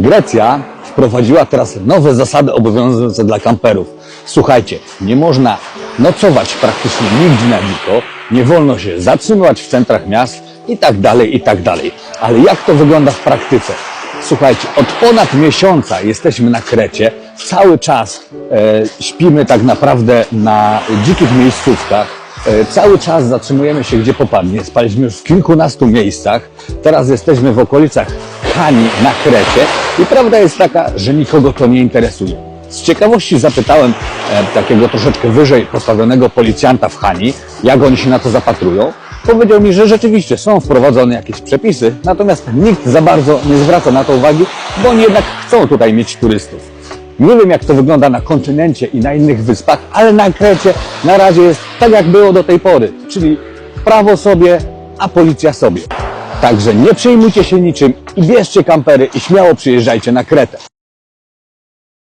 Grecja wprowadziła teraz nowe zasady obowiązujące dla kamperów. Słuchajcie, nie można nocować praktycznie nigdzie na dziko, nie wolno się zatrzymywać w centrach miast i tak dalej, i tak dalej. Ale jak to wygląda w praktyce? Słuchajcie, od ponad miesiąca jesteśmy na Krecie, cały czas e, śpimy tak naprawdę na dzikich miejscówkach, E, Cały czas zatrzymujemy się gdzie popadnie. Spaliśmy już w kilkunastu miejscach. Teraz jesteśmy w okolicach Hani na Krecie i prawda jest taka, że nikogo to nie interesuje. Z ciekawości zapytałem e, takiego troszeczkę wyżej postawionego policjanta w Hani, jak oni się na to zapatrują. Powiedział mi, że rzeczywiście są wprowadzone jakieś przepisy, natomiast nikt za bardzo nie zwraca na to uwagi, bo oni jednak chcą tutaj mieć turystów. Nie wiem, jak to wygląda na kontynencie i na innych wyspach, ale na Krecie na razie jest tak, jak było do tej pory, czyli prawo sobie, a policja sobie. Także nie przejmujcie się niczym i bierzcie kampery i śmiało przyjeżdżajcie na Kretę.